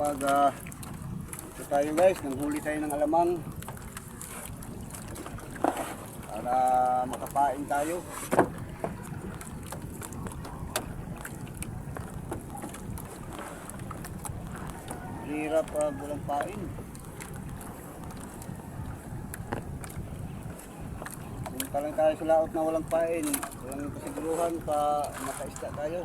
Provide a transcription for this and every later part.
magandang umaga. Ito tayo guys, nanghuli tayo ng alamang. Para makapain tayo. Hirap pag walang pain. Punta lang tayo sa laot na walang pain. Walang kasiguruhan pa makaisda tayo.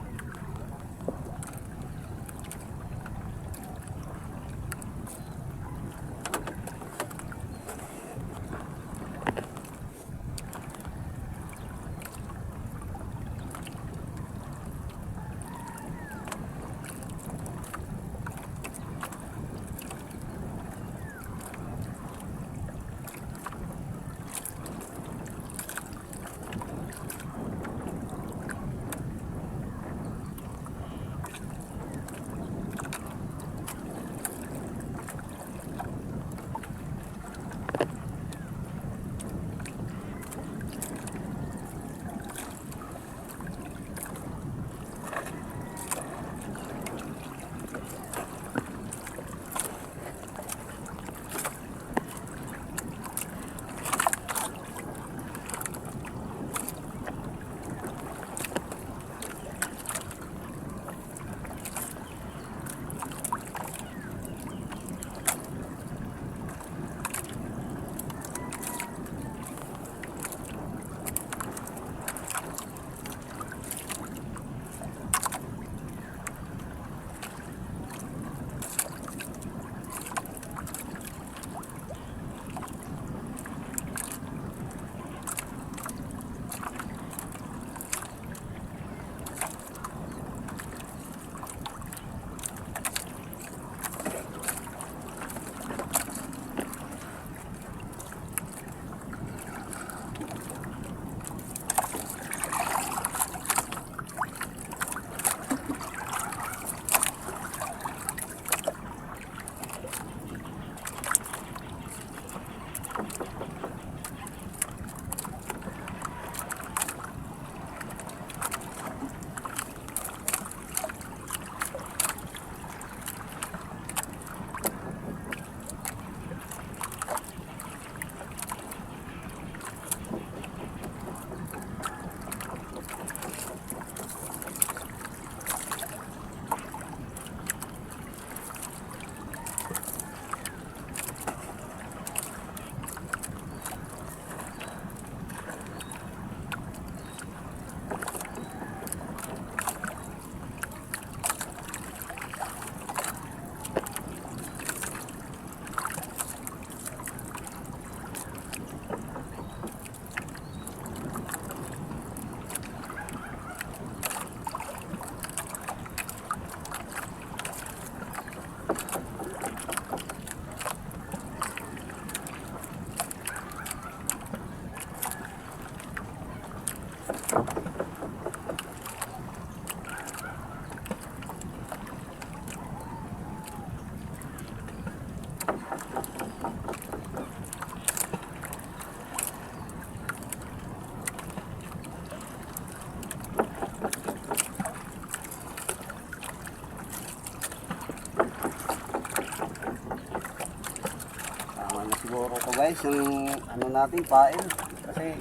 Guys, yung ano natin, pain. Kasi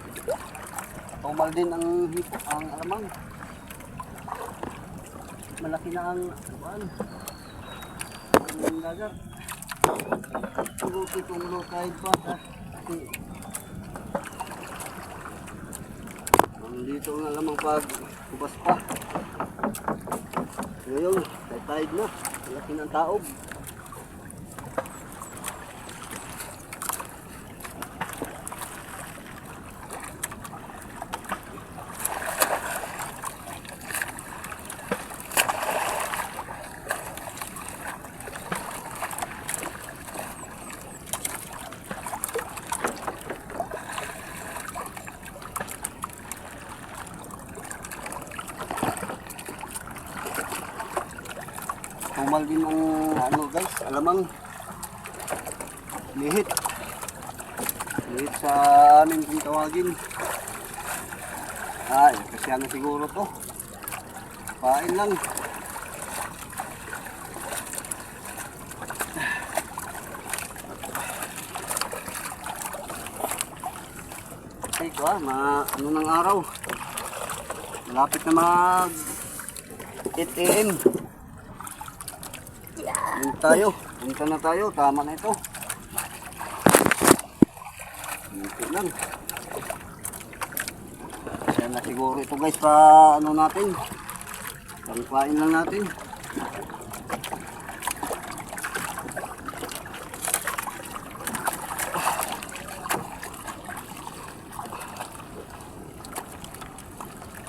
tumal din ang hipo, ang alamang. Malaki na ang ano, ang dagat. Siguro itong low tide pa. Kasi dito ang alamang pag kubas pa. Ngayon, tide na. Malaki ng taob. guys, alamang lihit. Lihit sa amin kung tawagin. Ah, Ay, kasi ano siguro to. Pain lang. Ay ko ah, ma ano ng araw? Malapit na mag 8am Punta tayo. Punta na tayo. Tama na ito. Punta lang. Kaya na siguro ito guys pa ano natin. Pangpain lang natin.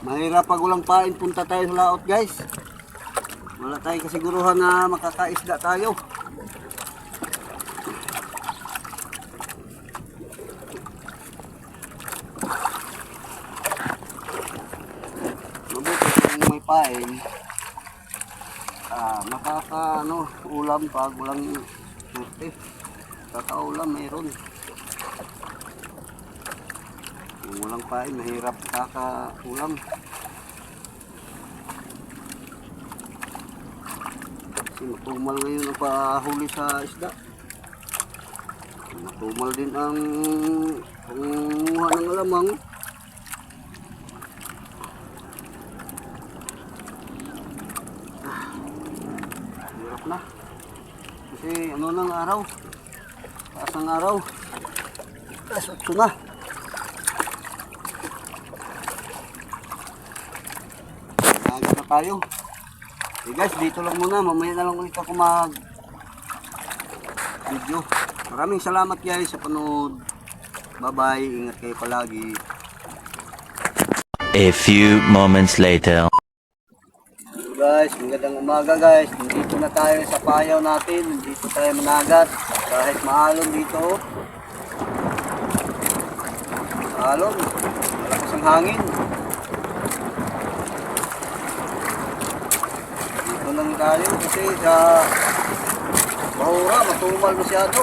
Mahirap pag walang pain, punta tayo sa laot guys. Wala tayong kasiguruhan na makakaisda tayo. Mabuti kung may pain. Ah, makaka ano, ulam pag walang surte. Kakaulam mayroon. Kung walang pain, mahirap kakaulam. Kasi matumal ngayon ang pahuli sa isda. Matumal din ang panguha ng alamang. Ah, Hirap na. Kasi ano ng araw? Taas ng araw. Taas na. Agad na tayo. Okay guys, dito lang muna. Mamaya na lang ulit ako mag video. Maraming salamat guys sa panood. Bye-bye. Ingat kayo palagi. A few moments later. Guys, magandang umaga guys. Nandito na tayo sa payaw natin. Nandito tayo managat. Kahit maalon dito. Maalon. Malakas ang hangin. Dito lang tayo kasi sa Bahura, matumal masyado.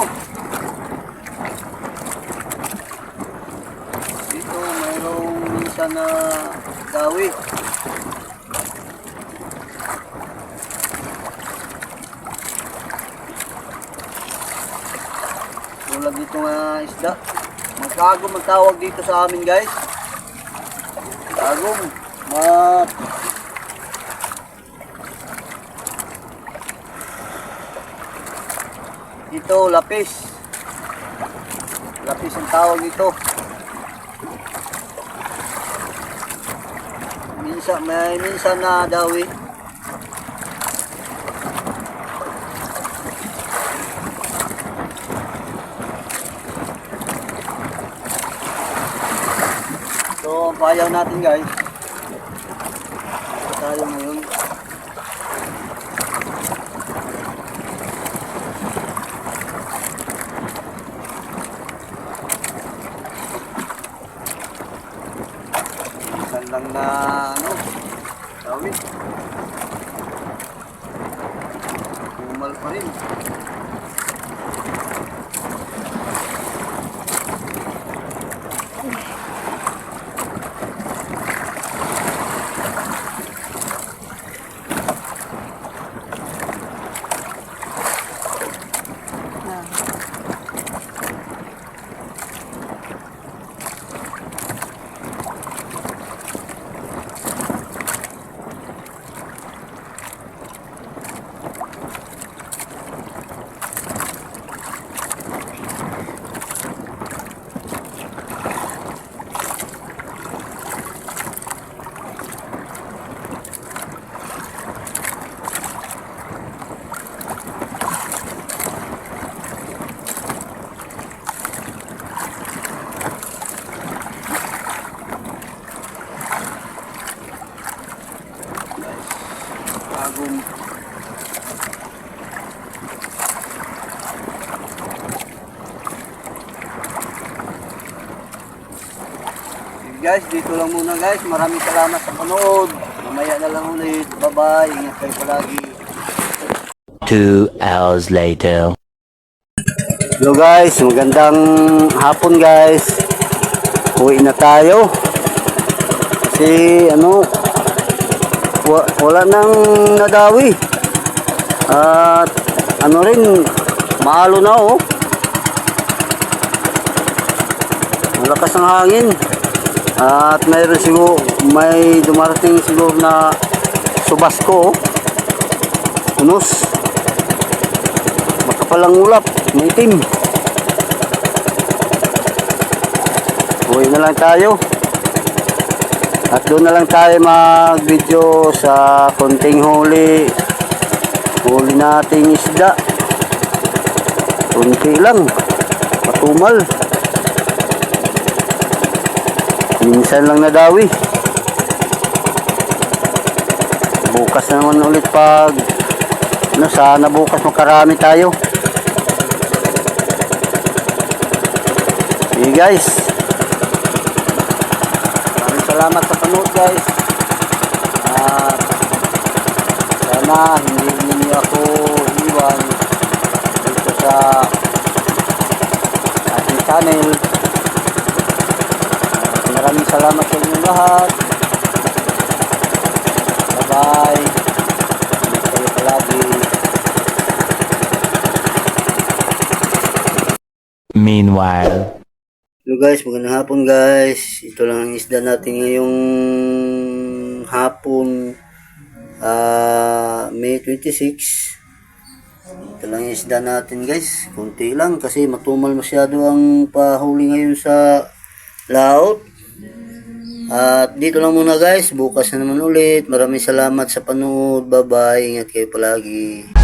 Dito mayroong minsan na dawi. Tulad dito nga isda. Magkagom ang tawag dito sa amin guys. Kagom. Mat Dito lapis. Lapis ang tawag dito. Minsan may minsan na dawi. So, ang payaw natin guys. Ito tayo ngayon. Minsan lang na ano, tawid. Tumal pa rin. Guys, dito lang muna guys. Maraming salamat sa panood. Mamaya na lang ulit. Bye-bye. Ingat kayo palagi. Two hours later. Hello guys, magandang hapon guys. Uwi na tayo. Kasi ano, wa- wala nang nadawi. At ano rin, maalo na oh. Malakas ang hangin. At mayroon siguro, may dumarating siguro na subasco, oh. unos. Makapalang ulap, may itim. Uwi na lang tayo. At doon na lang tayo mag-video sa konting huli. Huli nating isda. Kunti lang. Patumal. Minsan lang nadawi. Bukas na naman ulit pag ano, sana bukas makarami tayo. Hey guys. Maraming salamat sa panood guys. At sana hindi ninyo ako iwan dito sa ating channel. Maraming salamat sa inyong lahat. Bye-bye. Ingat kayo palagi. Meanwhile. Hello guys, magandang hapon guys. Ito lang ang isda natin ngayong hapon ah May 26. Ito lang yung isda natin guys. Kunti lang kasi matumal masyado ang pahuli ngayon sa laot. At dito lang muna guys. Bukas na naman ulit. Maraming salamat sa panood. Bye bye. Ingat kayo palagi.